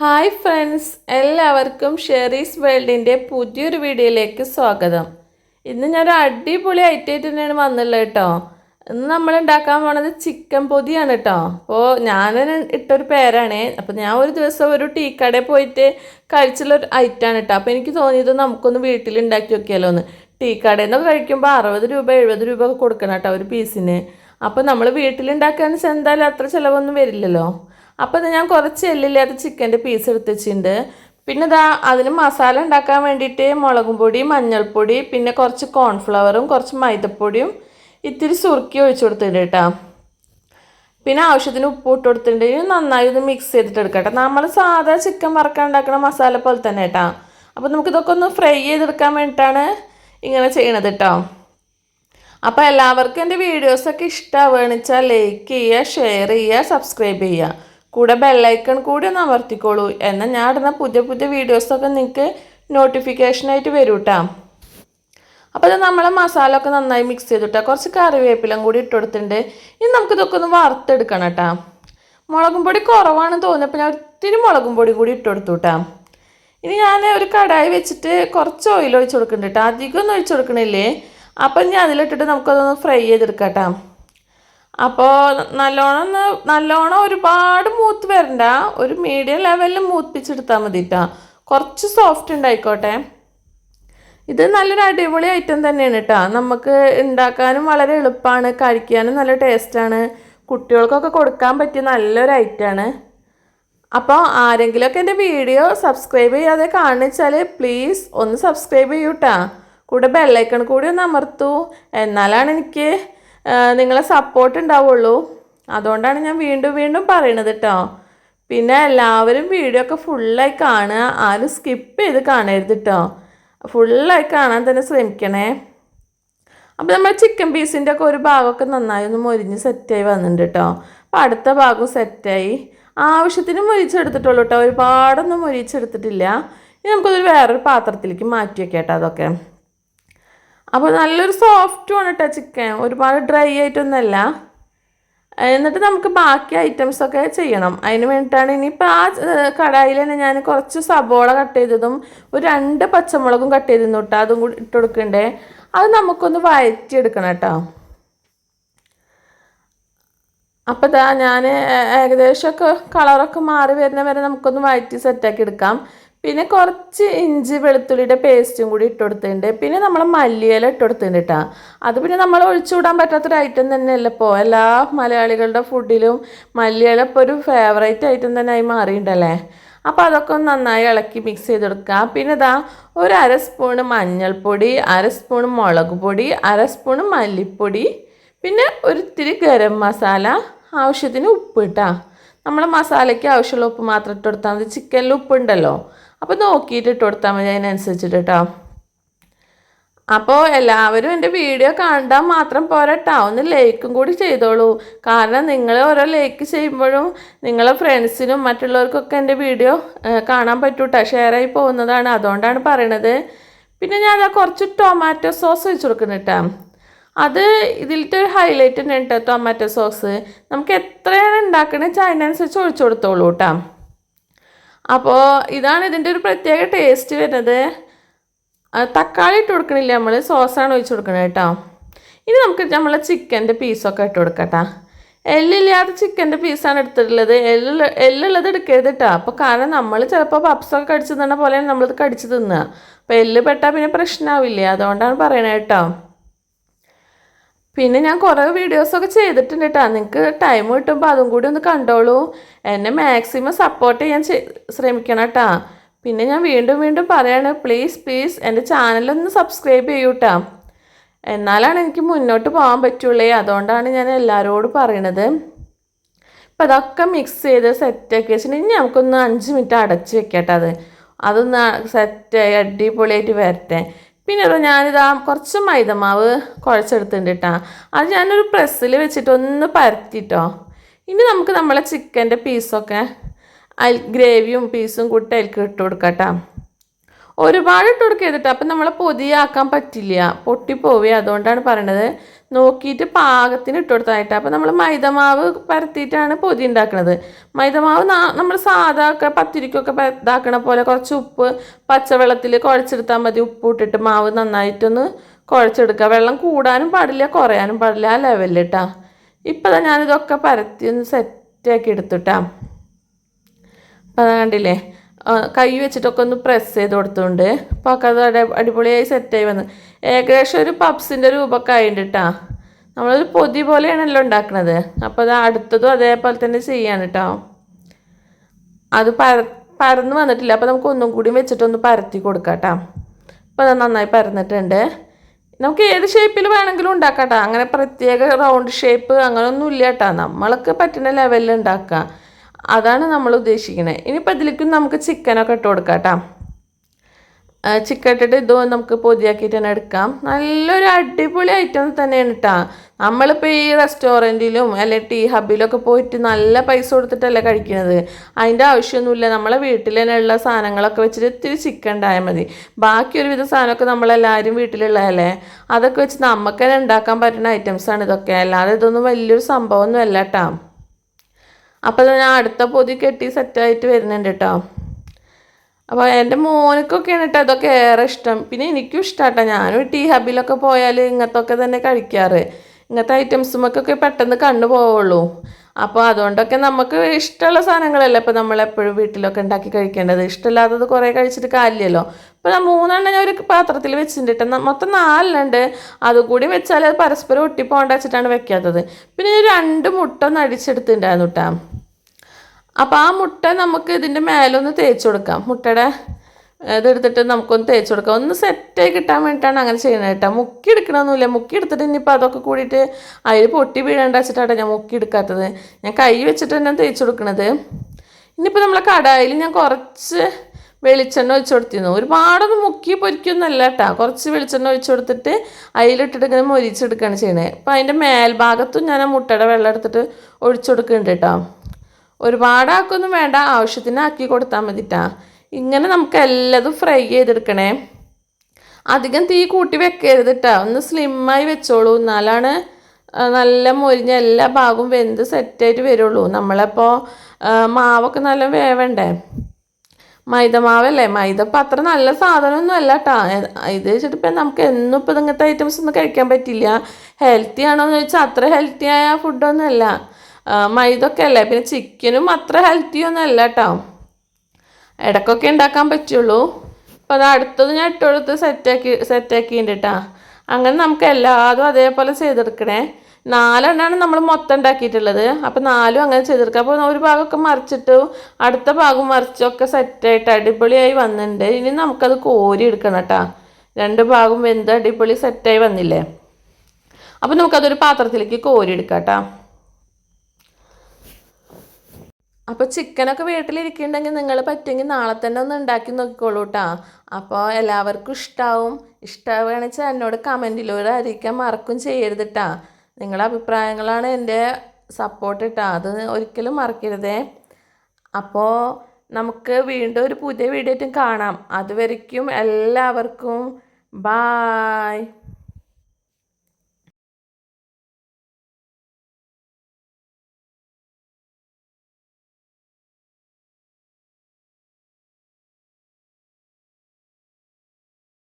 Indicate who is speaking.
Speaker 1: Hi friends എല്ലാവർക്കും Sherry's വേൾഡിന്റെ പുതിയൊരു വീഡിയോയിലേക്ക് സ്വാഗതം. ഇന്ന് ഞാനൊരു അടിപൊളി ഐറ്റം തന്നെയാണ് വന്നുള്ളത് കേട്ടോ. ഇന്ന് നമ്മൾ ഉണ്ടാക്കാൻ പോണത് ചിക്കൻ പൊതിയാണ് കേട്ടോ. അപ്പോൾ ഞാൻ ഇട്ടൊരു പേരാണ്. അപ്പോൾ ഞാൻ ഒരു ദിവസം ഒരു ടീ കടയിൽ പോയിട്ട് കഴിച്ചുള്ളൊരു ഐറ്റമാണ് കേട്ടോ. അപ്പോൾ എനിക്ക് തോന്നിയത് നമുക്കൊന്ന് വീട്ടിൽ ഉണ്ടാക്കി നോക്കിയാലോ ഒന്ന് ടീ കടയിൽ നിന്നൊക്കെ കഴിക്കുമ്പോൾ അറുപത് രൂപ എഴുപത് രൂപ ഒക്കെ കൊടുക്കണം കേട്ടോ ഒരു പീസിന് അപ്പോൾ നമ്മൾ വീട്ടിൽ വെച്ചാൽ എന്തായാലും അത്ര ചിലവൊന്നും വരില്ലല്ലോ. അപ്പോൾ ഞാൻ കുറച്ച് എല്ലില്ലാത്ത ചിക്കന്റെ പീസ് എടുത്ത് വെച്ചിട്ടുണ്ട് പിന്നെ ഇതാ അതിന് മസാല ഉണ്ടാക്കാൻ വേണ്ടിയിട്ട് മുളകും പൊടി മഞ്ഞൾപ്പൊടി പിന്നെ കുറച്ച് കോൺഫ്ലവറും കുറച്ച് മൈദപ്പൊടിയും ഇത്തിരി സുറുക്കി ഒഴിച്ചു കൊടുത്തിട്ടുണ്ട് കേട്ടോ. പിന്നെ ആവശ്യത്തിന് ഉപ്പ് ഇട്ട് കൊടുത്തിട്ടുണ്ട്. നന്നായി ഒന്ന് മിക്സ് ചെയ്തിട്ട് എടുക്കട്ടെ. നമ്മൾ സാധാ ചിക്കൻ വറക്കാൻ ഉണ്ടാക്കുന്ന മസാല പോലെ തന്നെ കേട്ടോ. അപ്പോൾ നമുക്കിതൊക്കെ ഒന്ന് ഫ്രൈ ചെയ്തെടുക്കാൻ വേണ്ടിയിട്ടാണ് ഇങ്ങനെ ചെയ്യണത് കേട്ടോ. അപ്പോൾ എല്ലാവർക്കും എന്റെ വീഡിയോസൊക്കെ ഇഷ്ടമാവുകയാണെന്ന് വെച്ചാൽ ലൈക്ക് ചെയ്യുക ഷെയർ ചെയ്യുക സബ്സ്ക്രൈബ് ചെയ്യുക. കൂടെ ബെല്ലൈക്കൺ കൂടി ഒന്ന് അമർത്തിക്കോളൂ. എന്നാൽ ഞാൻ ഇടുന്ന പുതിയ പുതിയ വീഡിയോസൊക്കെ നിങ്ങൾക്ക് നോട്ടിഫിക്കേഷനായിട്ട് വരും കേട്ടോ അപ്പോൾ ഇത് നമ്മളെ മസാല ഒക്കെ നന്നായി മിക്സ് ചെയ്തിട്ടാ. കുറച്ച് കറിവേപ്പിലും കൂടി ഇട്ട് കൊടുത്തിട്ടുണ്ട് ഇനി നമുക്ക് ഇതൊക്കെ ഒന്ന് വറുത്തെടുക്കണം കേട്ടോ. മുളകും പൊടി കുറവാണെന്ന് തോന്നിയപ്പോൾ ഞാൻ ഒത്തിരി മുളകും പൊടി കൂടി ഇട്ട് ഇനി ഞാൻ ഒരു കടായി വെച്ചിട്ട് കുറച്ച് ഓയിൽ ഒഴിച്ച് കൊടുക്കുന്നുണ്ട് കേട്ടോ. അധികം ഒന്നും ഒഴിച്ച് കൊടുക്കണില്ലേ? അപ്പം ഞാൻ അതിലിട്ടിട്ട് നമുക്കതൊന്ന് ഫ്രൈ ചെയ്തെടുക്കാം കേട്ടോ അപ്പോൾ നല്ലോണം നല്ലോണം ഒരുപാട് മൂത്ത് വരണ്ട. ഒരു മീഡിയം ലെവലിൽ മൂത്തിപ്പിച്ചെടുത്താൽ മതി കേട്ടോ കുറച്ച് സോഫ്റ്റ് ഉണ്ടായിക്കോട്ടെ. ഇത് നല്ലൊരു അടിപൊളി ഐറ്റം തന്നെയാണ് കേട്ടോ നമുക്ക് ഉണ്ടാക്കാനും വളരെ എളുപ്പമാണ് കഴിക്കാനും നല്ല ടേസ്റ്റാണ് കുട്ടികൾക്കൊക്കെ കൊടുക്കാൻ പറ്റിയ നല്ലൊരു ഐറ്റമാണ് അപ്പോൾ ആരെങ്കിലുമൊക്കെ എന്റെ വീഡിയോ സബ്സ്ക്രൈബ് ചെയ്യാതെ കാണിച്ചാൽ പ്ലീസ് ഒന്ന് സബ്സ്ക്രൈബ് ചെയ്യൂട്ടാ കൂടെ ബെല്ലൈക്കൺ കൂടി ഒന്ന് അമർത്തു. എന്നാലാണ് എനിക്ക് നിങ്ങളെ സപ്പോർട്ട് ഉണ്ടാവുള്ളൂ. അതുകൊണ്ടാണ് ഞാൻ വീണ്ടും വീണ്ടും പറയണത് കേട്ടോ പിന്നെ എല്ലാവരും വീഡിയോ ഒക്കെ ഫുള്ളായി കാണുക. ആരും സ്കിപ്പ് ചെയ്ത് കാണരുത് കേട്ടോ ഫുള്ളായി കാണാൻ തന്നെ ശ്രമിക്കണേ. അപ്പോൾ നമ്മൾ ചിക്കൻ പീസിന്റെ ഒക്കെ ഒരു ഭാഗമൊക്കെ നന്നായി ഒന്ന് മൊരിഞ്ഞ് സെറ്റായി വന്നിട്ടുണ്ട് കേട്ടോ അപ്പോൾ അടുത്ത ഭാഗം സെറ്റായി ആവശ്യത്തിന് മൊരിച്ചെടുത്തിട്ടുള്ളൂ കേട്ടോ ഒരുപാടൊന്നും മൊരിച്ചെടുത്തിട്ടില്ല. ഇനി നമുക്കതൊരു വേറൊരു പാത്രത്തിലേക്ക് മാറ്റി വെക്കാം കേട്ടോ അതൊക്കെ. അപ്പോൾ നല്ലൊരു സോഫ്റ്റും ആണ് കേട്ടോ ചിക്കൻ ഒരുപാട് ഡ്രൈ ആയിട്ടൊന്നുമല്ല. എന്നിട്ട് നമുക്ക് ബാക്കി ഐറ്റംസൊക്കെ ചെയ്യണം. അതിന് വേണ്ടിയിട്ടാണ് ഇനിയിപ്പോൾ ആ കടായിൽ തന്നെ ഞാൻ കുറച്ച് സബോള കട്ട് ചെയ്തതും ഒരു രണ്ട് പച്ചമുളകും കട്ട് ചെയ്തിരുന്നു കേട്ടോ അതും കൂടി ഇട്ട് കൊടുക്കണ്ടേ? അത് നമുക്കൊന്ന് വഴറ്റിയെടുക്കണം കേട്ടോ അപ്പോൾ ഇതാ ഞാൻ ഏകദേശമൊക്കെ കളറൊക്കെ മാറി വരുന്ന വരെ നമുക്കൊന്ന് വഴറ്റി സെറ്റാക്കി എടുക്കാം. പിന്നെ കുറച്ച് ഇഞ്ചി വെളുത്തുള്ളിയുടെ പേസ്റ്റും കൂടി ഇട്ട് കൊടുത്തിട്ടുണ്ട് പിന്നെ നമ്മൾ മല്ലിയില ഇട്ട് കൊടുത്തിട്ടുണ്ട് കേട്ടോ അത് പിന്നെ നമ്മൾ ഒഴിച്ചുവിടാൻ പറ്റാത്തൊരു ഐറ്റം തന്നെയല്ല ഇപ്പോൾ എല്ലാ മലയാളികളുടെ ഫുഡിലും മല്ലിയില ഇപ്പോൾ ഒരു ഫേവറേറ്റ് ഐറ്റം തന്നെ ആയി മാറിയിട്ടുണ്ടല്ലേ അപ്പോൾ അതൊക്കെ ഒന്ന് നന്നായി ഇളക്കി മിക്സ് ചെയ്തെടുക്കുക പിന്നെ ഇതാ ഒരു അര സ്പൂണ് മഞ്ഞൾപ്പൊടി അര സ്പൂണ് മുളക് പൊടി അര സ്പൂണ് മല്ലിപ്പൊടി പിന്നെ ഒരിത്തിരി ഗരം മസാല ആവശ്യത്തിന് ഉപ്പ് ഇട്ടാ നമ്മൾ മസാലയ്ക്ക് ആവശ്യമുള്ള ഉപ്പ് മാത്രം ഇട്ട് കൊടുത്താൽ മതി. ചിക്കനിൽ ഉപ്പുണ്ടല്ലോ അപ്പോൾ നോക്കിയിട്ട് ഇട്ട് കൊടുത്താൽ മതി അതിനനുസരിച്ചിട്ട് കേട്ടോ അപ്പോൾ എല്ലാവരും എന്റെ വീഡിയോ കണ്ടാൽ മാത്രം പോരട്ടോ. ഒന്ന് ലൈക്കും കൂടി ചെയ്തോളൂ. കാരണം നിങ്ങൾ ഓരോ ലൈക്ക് ചെയ്യുമ്പോഴും നിങ്ങളെ ഫ്രണ്ട്സിനും മറ്റുള്ളവർക്കൊക്കെ എന്റെ വീഡിയോ കാണാൻ പറ്റൂട്ടോ. ഷെയർ ആയി പോകുന്നതാണ്. അതുകൊണ്ടാണ് പറയണത്. പിന്നെ ഞാൻ അതാ കുറച്ച് ടൊമാറ്റോ സോസ് വെച്ച് കൊടുക്കുന്നു കേട്ടോ അത് ഇതിലത്തെ ഒരു ഹൈലൈറ്റ് തന്നെ കേട്ടോ ടൊമാറ്റോ സോസ് നമുക്ക് എത്രയാണ് ഉണ്ടാക്കണേ ചൈനനുസരിച്ച് ഒഴിച്ചു കൊടുത്തോളൂ കേട്ടോ അപ്പോൾ ഇതാണ് ഇതിന്റെ ഒരു പ്രത്യേക ടേസ്റ്റ് വരുന്നത്. തക്കാളി ഇട്ട് കൊടുക്കണില്ല നമ്മൾ സോസാണ് ഒഴിച്ച് കൊടുക്കണത് കേട്ടോ. ഇനി നമുക്ക് നമ്മളെ ചിക്കന്റെ പീസൊക്കെ ഇട്ട് കൊടുക്കട്ടാ. എല്ലില്ലാത്ത ചിക്കന്റെ പീസാണ് എടുത്തിട്ടുള്ളത്. എല്ലുള്ള എല്ലുള്ളത് എടുക്കരുത് കേട്ടോ അപ്പോൾ കാരണം നമ്മൾ ചിലപ്പോൾ പപ്സൊക്കെ കടിച്ചു തിന്നണ പോലെയാണ് നമ്മളിത് കടിച്ചു തിന്നുക അപ്പോൾ എല്ല് പെട്ടാൽ പിന്നെ പ്രശ്നമാവില്ലേ അതുകൊണ്ടാണ് പറയണത് കേട്ടോ. പിന്നെ ഞാൻ കുറേ വീഡിയോസൊക്കെ ചെയ്തിട്ടുണ്ട് കേട്ടോ നിങ്ങൾക്ക് ടൈം കിട്ടുമ്പോൾ അതും കൂടി ഒന്ന് കണ്ടോളൂ. എന്നെ മാക്സിമം സപ്പോർട്ട് ചെയ്യാൻ ശ്രമിക്കണം കേട്ടോ പിന്നെ ഞാൻ വീണ്ടും വീണ്ടും പറയാണ് പ്ലീസ് പ്ലീസ് എന്റെ ചാനലൊന്ന് സബ്സ്ക്രൈബ് ചെയ്യൂ എന്നാലാണ് എനിക്ക് മുന്നോട്ട് പോകാൻ പറ്റുള്ളേ. അതുകൊണ്ടാണ് ഞാൻ എല്ലാവരോടും പറയണത്. അപ്പം അതൊക്കെ മിക്സ് ചെയ്ത് സെറ്റാക്കി വെച്ചിട്ടുണ്ടെങ്കിൽ നമുക്കൊന്ന് അഞ്ച് മിനിറ്റ് അടച്ച് വെക്കട്ടെ അത്. അതൊന്ന് സെറ്റായി അടിപൊളിയായിട്ട് വരട്ടെ. പിന്നെ അത് ഞാനിതാ കുറച്ച് മൈദമാവ് കുഴച്ചെടുത്തിട്ടുണ്ട് അത് ഞാനൊരു പ്രസ്സിൽ വെച്ചിട്ട് ഒന്ന് പരത്തിട്ടോ. ഇനി നമുക്ക് നമ്മളെ ചിക്കന്റെ പീസൊക്കെ അതിൽ ഗ്രേവിയും പീസും കൂട്ടി അതിലേക്ക് ഇട്ട് കൊടുക്കാം ഒരുപാട് ഇട്ട് കൊടുക്കരുത് കേട്ടോ അപ്പം നമ്മളെ പൊതിയാക്കാൻ പറ്റില്ല. പൊട്ടിപ്പോവുക അതുകൊണ്ടാണ് പറയണത്. നോക്കിയിട്ട് പാകത്തിന് ഇട്ട് കൊടുത്തായിട്ട്. അപ്പോൾ നമ്മൾ മൈദമാവ് പരത്തിയിട്ടാണ് പൊതി ഉണ്ടാക്കുന്നത് മൈദമാവ് നമ്മൾ സാധാ ഒക്കെ പത്തിരിക്കൊക്കെ ഇതാക്കണ പോലെ കുറച്ച് ഉപ്പ് പച്ചവെള്ളത്തിൽ കുഴച്ചെടുത്താൽ മതി. ഉപ്പ് ഇട്ടിട്ട് മാവ് നന്നായിട്ടൊന്ന് കുഴച്ചെടുക്കുക വെള്ളം കൂടാനും പാടില്ല കുറയാനും പാടില്ല ആ ലെവലിൽ ഇട്ടാ ഇപ്പം ഞാനിതൊക്കെ പരത്തി ഒന്ന് സെറ്റാക്കി എടുത്തുട്ടാ. അപ്പം കണ്ടില്ലേ? കൈ വെച്ചിട്ടൊക്കെ ഒന്ന് പ്രസ് ചെയ്ത് കൊടുത്തുകൊണ്ട് അപ്പോൾ അത് അടി- അടിപൊളിയായി സെറ്റായി വന്ന്. ഏകദേശം ഒരു പപ്സിന്റെ രൂപമൊക്കെ കേട്ടോ നമ്മളൊരു പൊതി പോലെയാണല്ലോ ഉണ്ടാക്കുന്നത് അപ്പോൾ അത് അടുത്തതും അതേപോലെ തന്നെ ചെയ്യാണ് കേട്ടോ അത് പര പരന്ന് വന്നിട്ടില്ല. അപ്പോൾ നമുക്ക് ഒന്നും കൂടി വെച്ചിട്ടൊന്ന് പരത്തി കൊടുക്കാം കേട്ടോ അപ്പോൾ അത് നന്നായി പരന്നിട്ടുണ്ട്. നമുക്ക് ഏത് ഷേപ്പിൽ വേണമെങ്കിലും ഉണ്ടാക്കാം കേട്ടോ അങ്ങനെ പ്രത്യേക റൗണ്ട് ഷേപ്പ് അങ്ങനെയൊന്നും ഇല്ല കേട്ടോ നമ്മൾക്ക് പറ്റുന്ന ലെവലിൽ ഉണ്ടാക്കാം. അതാണ് നമ്മൾ ഉദ്ദേശിക്കുന്നത് ഇനിയിപ്പോൾ ഇതിലേക്ക് നമുക്ക് ചിക്കനൊക്കെ ഇട്ട് കൊടുക്കാം കേട്ടോ ചിക്കൻ ഇട്ടിട്ട് ഇത് നമുക്ക് പൊതിയാക്കിയിട്ട് തന്നെ എടുക്കാം. നല്ലൊരു അടിപൊളി ഐറ്റം തന്നെയാണ് കേട്ടോ നമ്മളിപ്പോൾ ഈ റെസ്റ്റോറന്റിലും അല്ലെങ്കിൽ ടീ ഹബിലൊക്കെ പോയിട്ട് നല്ല പൈസ കൊടുത്തിട്ടല്ല കഴിക്കുന്നത് അതിന്റെ ആവശ്യമൊന്നുമില്ല. നമ്മളെ വീട്ടിൽ തന്നെ ഉള്ള സാധനങ്ങളൊക്കെ വെച്ചിട്ട് ഇത്തിരി ചിക്കൻ ഉണ്ടായാൽ മതി. ബാക്കി ഒരുവിധ സാധനമൊക്കെ നമ്മളെല്ലാവരും വീട്ടിലുള്ളതല്ലേ? അതൊക്കെ വെച്ച് നമുക്ക് തന്നെ ഉണ്ടാക്കാൻ പറ്റുന്ന ഐറ്റംസാണ് ഇതൊക്കെ. അല്ലാതെ ഇതൊന്നും വലിയൊരു സംഭവമൊന്നും അല്ല കേട്ടോ അപ്പോൾ ഞാൻ അടുത്ത പൊതി കെട്ടി സെറ്റായിട്ട് വരുന്നുണ്ട് കേട്ടോ അപ്പോൾ എന്റെ മോനക്കൊക്കെയാണ് കേട്ടോ അതൊക്കെ ഏറെ ഇഷ്ടം. പിന്നെ എനിക്കും ഇഷ്ടമാട്ടോ ഞാനും ടീ ഹബിലൊക്കെ പോയാൽ ഇങ്ങനത്തൊക്കെ തന്നെ കഴിക്കാറ്. ഇങ്ങനത്തെ ഐറ്റംസുമൊക്കെ പെട്ടെന്ന് കണ്ണു പോവുള്ളൂ. അപ്പോൾ അതുകൊണ്ടൊക്കെ നമുക്ക് ഇഷ്ടമുള്ള സാധനങ്ങളല്ലേ ഇപ്പോൾ നമ്മളെപ്പോഴും വീട്ടിലൊക്കെ ഉണ്ടാക്കി കഴിക്കേണ്ടത്. ഇഷ്ടമില്ലാത്തത് കുറേ കഴിച്ചിട്ട് കാര്യമല്ലോ ഇപ്പോൾ മൂന്നെണ്ണം ഞാൻ ഒരു പാത്രത്തിൽ വെച്ചിട്ടുണ്ട് മൊത്തം നാലെണ്ണുണ്ട്. അതുകൂടി വെച്ചാൽ അത് പരസ്പരം ഒട്ടിപ്പോണ്ട വെച്ചിട്ടാണ് വെക്കാത്തത്. പിന്നെ ഞാൻ രണ്ട് മുട്ട ഒന്ന് അടിച്ചെടുത്തിട്ടുണ്ടായിരുന്നു കേട്ടോ അപ്പോൾ ആ മുട്ട നമുക്ക് ഇതിന്റെ മേലൊന്ന് തേച്ച് കൊടുക്കാം. മുട്ടയുടെ ഇതെടുത്തിട്ട് നമുക്കൊന്ന് തേച്ച് കൊടുക്കാം. ഒന്ന് സെറ്റായി കിട്ടാൻ വേണ്ടിയിട്ടാണ് അങ്ങനെ ചെയ്യുന്നത് കേട്ടോ. മുക്കി എടുക്കണമെന്നില്ല മുക്കി എടുത്തിട്ട് ഇനിയിപ്പോൾ അതൊക്കെ കൂടിയിട്ട് അതിൽ പൊട്ടി വീഴേണ്ട വെച്ചിട്ടാണ് ഞാൻ മുക്കി എടുക്കാത്തത്. ഞാൻ കൈ വെച്ചിട്ട് തന്നെ തേച്ച് കൊടുക്കണത്. ഇനിയിപ്പോൾ നമ്മളെ കടായിൽ ഞാൻ കുറച്ച് വെളിച്ചെണ്ണ ഒഴിച്ചു കൊടുത്തിരുന്നു. ഒരുപാടൊന്നും മുക്കി പൊരിക്കൊന്നുമല്ല കേട്ടോ. കുറച്ച് വെളിച്ചെണ്ണ ഒഴിച്ചു കൊടുത്തിട്ട് അതിലിട്ടിട്ട് ഇങ്ങനെ മൊരിച്ചെടുക്കുകയാണ് ചെയ്യണത് അപ്പോൾ അതിന്റെ മേൽഭാഗത്തും ഞാൻ ആ മുട്ടയുടെ വെള്ളം എടുത്തിട്ട് ഒഴിച്ചു കൊടുക്കുന്നുണ്ട് കേട്ടോ. ഒരുപാട് ആക്കൊന്നും വേണ്ട ആവശ്യത്തിന് ആക്കി കൊടുത്താൽ മതിട്ടാ. ഇങ്ങനെ നമുക്ക് എല്ലാതും ഫ്രൈ ചെയ്തെടുക്കണേ. അധികം തീ കൂട്ടി വെക്കരുത് കേട്ടോ ഒന്ന് സ്ലിമ്മായി വെച്ചോളൂ. എന്നാലാണ് നല്ല മൊരിഞ്ഞ എല്ലാ ഭാഗവും വെന്ത് സെറ്റായിട്ട് വരുള്ളൂ. നമ്മളപ്പോൾ മാവൊക്കെ നല്ല വേവണ്ടേ? മൈദ മാവല്ലേ മൈദ ഇപ്പം അത്ര നല്ല സാധനമൊന്നും അല്ല കേട്ടോ ഇത് വെച്ചിട്ട് ഇപ്പം നമുക്ക് എന്നും ഇപ്പം ഇങ്ങനത്തെ ഐറ്റംസ് ഒന്നും കഴിക്കാൻ പറ്റില്ല. ഹെൽത്തി ആണോ എന്ന് ചോദിച്ചാൽ അത്ര ഹെൽത്തി ആയ ഫുഡൊന്നും അല്ല. മൈദ ഒക്കെ അല്ലേ പിന്നെ ചിക്കനും അത്ര ഹെൽത്തി ഒന്നും അല്ല കേട്ടോ. ഇടയ്ക്കൊക്കെ ഉണ്ടാക്കാൻ പറ്റുള്ളൂ. അപ്പോൾ അത് അടുത്തത് ഞാൻ ഇട്ടുകൊടുത്ത് സെറ്റാക്കി സെറ്റാക്കിയിട്ടുണ്ട് കേട്ടോ അങ്ങനെ നമുക്ക് എല്ലാതും അതേപോലെ ചെയ്തെടുക്കണേ. നാലെണ്ണമാണ് നമ്മൾ മൊത്തം ഉണ്ടാക്കിയിട്ടുള്ളത്. അപ്പോൾ നാലും അങ്ങനെ ചെയ്തെടുക്കുക അപ്പോൾ ഒരു ഭാഗമൊക്കെ മറിച്ചിട്ട് അടുത്ത ഭാഗം മറിച്ചൊക്കെ സെറ്റായിട്ട് അടിപൊളിയായി വന്നിട്ടുണ്ട്. ഇനി നമുക്കത് കോരി എടുക്കണം കേട്ടോ രണ്ട് ഭാഗം വെന്ത് അടിപൊളി സെറ്റായി വന്നില്ലേ? അപ്പോൾ നമുക്കതൊരു പാത്രത്തിലേക്ക് കോരി എടുക്കാം കേട്ടോ അപ്പോൾ ചിക്കനൊക്കെ വീട്ടിലിരിക്കുന്നുണ്ടെങ്കിൽ നിങ്ങൾ പറ്റുമെങ്കിൽ നാളെ തന്നെ ഒന്ന് ഉണ്ടാക്കി നോക്കിക്കോളൂ കേട്ടോ അപ്പോൾ എല്ലാവർക്കും ഇഷ്ടമാവും ഇഷ്ടമാവുകയാണെന്ന് എന്നോട് കമന്റിലൂടെ അറിയിക്കാൻ മറക്കും ചെയ്യരുത് കേട്ടോ നിങ്ങളുടെ അഭിപ്രായങ്ങളാണ് എന്റെ സപ്പോർട്ട് കേട്ടോ അത് ഒരിക്കലും മറക്കരുതേ. അപ്പോൾ നമുക്ക് വീണ്ടും ഒരു പുതിയ വീഡിയോ കാണാം. അതുവരയ്ക്കും എല്ലാവർക്കും ബായ്.